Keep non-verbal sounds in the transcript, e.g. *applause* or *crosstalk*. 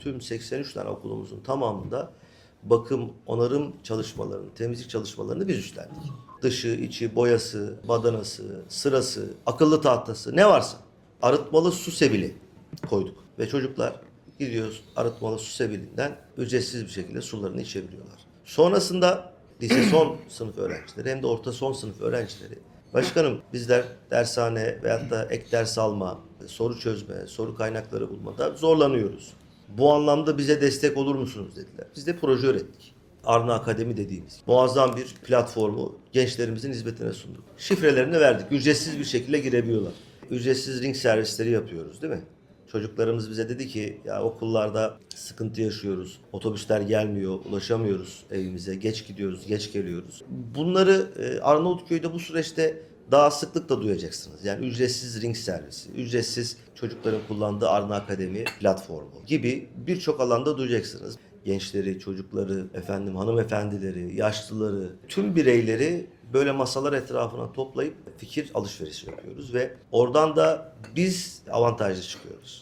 tüm 83 tane okulumuzun tamamında bakım, onarım çalışmalarını, temizlik çalışmalarını biz üstlendik. Dışı, içi, boyası, badanası, sırası, akıllı tahtası ne varsa arıtmalı su sebili koyduk. Ve çocuklar gidiyoruz arıtmalı su sebilinden ücretsiz bir şekilde sularını içebiliyorlar. Sonrasında lise son *clears throat* sınıf öğrencileri hem de orta son sınıf öğrencileri Başkanım bizler dershane veyahut da ek ders alma, soru çözme, soru kaynakları bulmada zorlanıyoruz. Bu anlamda bize destek olur musunuz dediler. Biz de proje ürettik. Arna Akademi dediğimiz muazzam bir platformu gençlerimizin hizmetine sunduk. Şifrelerini verdik. Ücretsiz bir şekilde girebiliyorlar. Ücretsiz ring servisleri yapıyoruz değil mi? Çocuklarımız bize dedi ki ya okullarda sıkıntı yaşıyoruz. Otobüsler gelmiyor, ulaşamıyoruz evimize. Geç gidiyoruz, geç geliyoruz. Bunları e, Arnavutköy'de bu süreçte daha sıklıkla duyacaksınız. Yani ücretsiz ring servisi, ücretsiz çocukların kullandığı Arna Akademi platformu gibi birçok alanda duyacaksınız. Gençleri, çocukları, efendim hanımefendileri, yaşlıları, tüm bireyleri böyle masalar etrafına toplayıp fikir alışverişi yapıyoruz ve oradan da biz avantajlı çıkıyoruz.